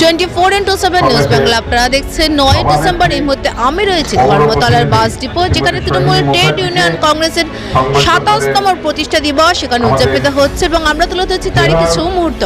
Twenty four into seven news Bangla. আপনারা দেখছেন নয় ডিসেম্বর এই মুহূর্তে আমি রয়েছি ধর্মতলার বাস ডিপো যেখানে তৃণমূল ট্রেড ইউনিয়ন কংগ্রেসের সাতাশতম প্রতিষ্ঠা দিবস সেখানে উদযাপিত হচ্ছে এবং আমরা তুলে ধরছি তারই কিছু মুহূর্ত।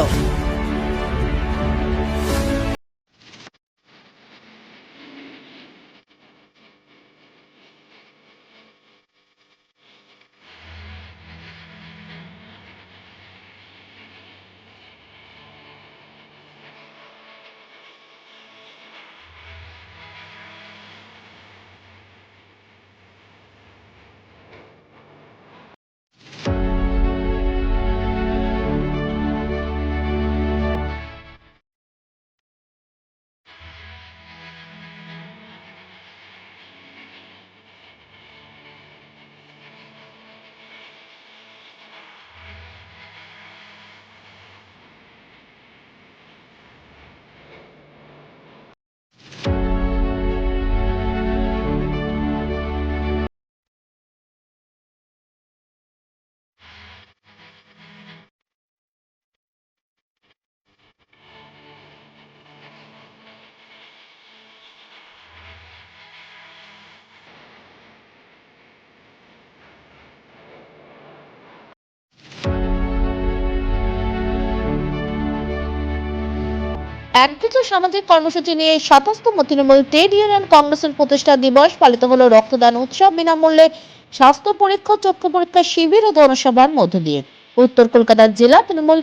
একদিকে সামাজিক কর্মসূচি নিয়ে সাতাশতম তৃণমূল ট্রেড ইউনিয়ন কংগ্রেসের প্রতিষ্ঠা দিবস পালিত হলো রক্তদান উৎসব। বিনামূল্যে স্বাস্থ্য পরীক্ষা, চক্ষু পরীক্ষা, শিবির ও জনসভার মধ্য দিয়ে। উত্তর কলকাতার জেলা তৃণমূল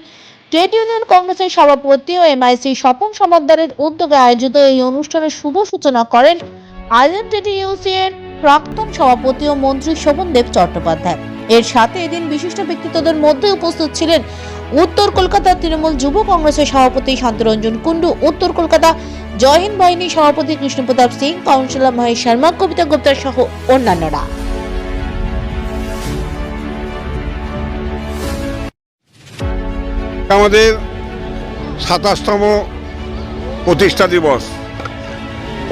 ট্রেড ইউনিয়ন কংগ্রেসের সভাপতি ও এমআইসি স্বপন সমাদ্দারের উদ্যোগে আয়োজিত এই অনুষ্ঠানের শুভ সূচনা করেন আইএনটিটিইউসি এর প্রাক্তন সভাপতি ও মন্ত্রী শোভনদেব চট্টোপাধ্যায়। এর সাথে এদিন বিশিষ্ট ব্যক্তিত্বদের মধ্যে উপস্থিত ছিলেন উত্তর কলকাতা তৃণমূল যুব কংগ্রেসের সভাপতি শান্তরঞ্জন কুণ্ডু, উত্তর কলকাতা জয়হিন্দ বাহিনী সভাপতি কৃষ্ণপ্রতাপ সিং, কাউন্সিলর মহেশ শর্মা, কবিতা গুপ্তা সহ অন্যান্যরা। আমাদের সাতাশতম প্রতিষ্ঠা দিবস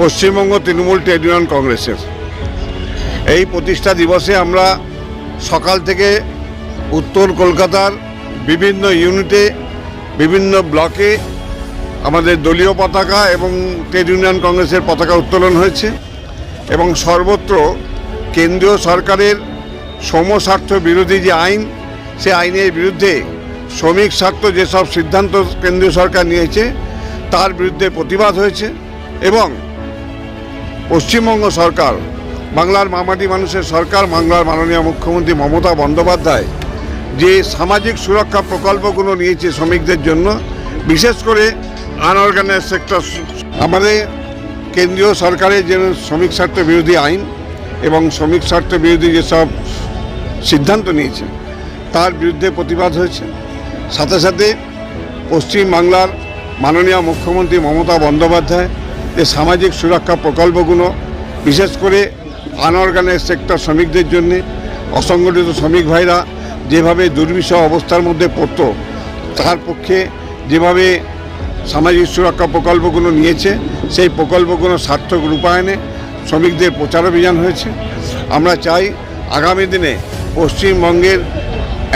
পশ্চিমবঙ্গ তৃণমূল ট্রেড ইউনিয়ন কংগ্রেসের। এই প্রতিষ্ঠা দিবসে আমরা সকাল থেকে উত্তর কলকাতার বিভিন্ন ইউনিটে, বিভিন্ন ব্লকে আমাদের দলীয় পতাকা এবং ট্রেড ইউনিয়ন কংগ্রেসের পতাকা উত্তোলন হয়েছে এবং সর্বত্র কেন্দ্রীয় সরকারের সমস্বার্থ বিরোধী যে আইন, সে আইনের বিরুদ্ধে শ্রমিক স্বার্থ যেসব সিদ্ধান্ত কেন্দ্রীয় সরকার নিয়েছে, তার বিরুদ্ধে প্রতিবাদ হয়েছে এবং পশ্চিমবঙ্গ সরকার বাংলার মামাটি মানুষের সরকার, বাংলার মাননীয় মুখ্যমন্ত্রী মমতা বন্দ্যোপাধ্যায় যে সামাজিক সুরক্ষা প্রকল্পগুলো নিয়েছে শ্রমিকদের জন্য, বিশেষ করে আনঅর্গানাইজ সেক্টর আমাদের কেন্দ্রীয় সরকারের যে শ্রমিক স্বার্থ বিরোধী আইন এবং শ্রমিক স্বার্থ বিরোধী যেসব সিদ্ধান্ত নিয়েছে, তার বিরুদ্ধে প্রতিবাদ হয়েছে। সাথে সাথে পশ্চিম বাংলার মাননীয় মুখ্যমন্ত্রী মমতা বন্দ্যোপাধ্যায় যে সামাজিক সুরক্ষা প্রকল্পগুলো, বিশেষ করে আনঅর্গানাইজ সেক্টর শ্রমিকদের জন্যে, অসংগঠিত শ্রমিক ভাইরা যেভাবে দুর্বিষহ অবস্থার মধ্যে পড়তো, তার পক্ষে যেভাবে সামাজিক সুরক্ষা প্রকল্পগুলো নিয়েছে, সেই প্রকল্পগুলো সার্থক রূপায়নে শ্রমিকদের প্রচার অভিযান হয়েছে। আমরা চাই আগামী দিনে পশ্চিমবঙ্গের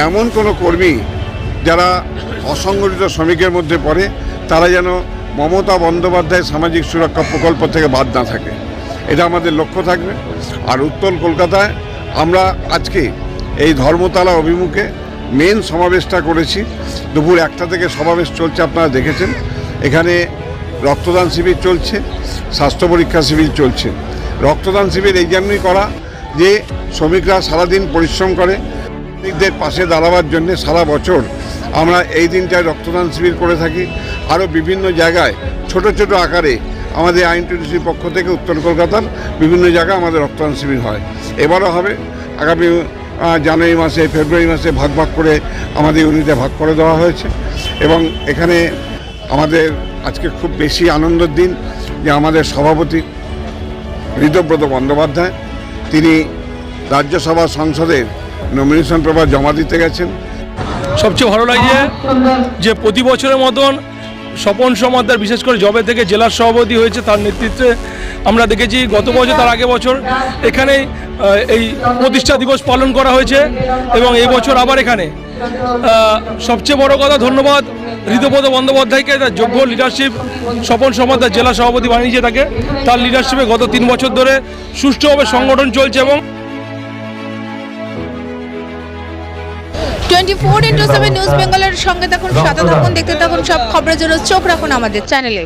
এমন কোনো কর্মী যারা অসংগঠিত শ্রমিকের মধ্যে পড়ে, তারা যেন মমতা বন্দ্যোপাধ্যায় সামাজিক সুরক্ষা প্রকল্প থেকে বাদ না থাকে। এটা আমাদের লক্ষ্য থাকবে। আর উত্তর কলকাতায় আমরা আজকে এই ধর্মতলা অভিমুখে মেন সমাবেশটা করেছি। দুপুর একটা থেকে সমাবেশ চলছে, আপনারা দেখেছেন। এখানে রক্তদান শিবির চলছে, স্বাস্থ্য পরীক্ষা শিবির চলছে। রক্তদান শিবির এই জন্যই করা যে শ্রমিকরা সারাদিন পরিশ্রম করে, শ্রমিকদের পাশে দাঁড়াবার জন্য সারা বছর আমরা এই দিনটায় রক্তদান শিবির করে থাকি। আরও বিভিন্ন জায়গায় ছোট ছোট আকারে আমাদের আইন আইনটিডিসির পক্ষ থেকে উত্তর কলকাতার বিভিন্ন জায়গায় আমাদের রক্তদান শিবির হয়। এবারও হবে। আগামী জানুয়ারি মাসে, ফেব্রুয়ারি মাসে ভাগ ভাগ করে আমাদের ইউনিটে ভাগ করে দেওয়া হয়েছে। এবং এখানে আমাদের আজকে খুব বেশি আনন্দের দিন যে আমাদের সভাপতি ঋতব্রত বন্দ্যোপাধ্যায়, তিনি রাজ্যসভা সংসদের নমিনেশন পেপার জমা দিতে গেছেন। সবচেয়ে ভালো লাগছে যে প্রতি বছরের মতন স্বপন সমাদ্দার বিশেষ করে জবে থেকে জেলার সভাপতি হয়েছে তার নেতৃত্বে আমরা দেখেছি গত বছর তার আগে বছর। এখানেই আহ, এই প্রতিষ্ঠা দিবস পালন করা হয়েছে এবং এই বছর আবার এখানে। সবচেয়ে বড় কথা ধন্যবাদ ঋতুপদ বন্দ্যোপাধ্যায়কে তার যোগ্য লিডারশিপ স্বপন সমাদার জেলা সভাপতি বানিয়েছে তাকে। তার লিডারশিপে গত তিন বছর ধরে সুষ্ঠুভাবে সংগঠন চলছে এবং twenty four into seven news বেঙ্গলের সঙ্গে থাকুন সাথে থাকুন দেখতে থাকুন সব খবরের জন্য চোখ রাখুন আমাদের চ্যানেলে।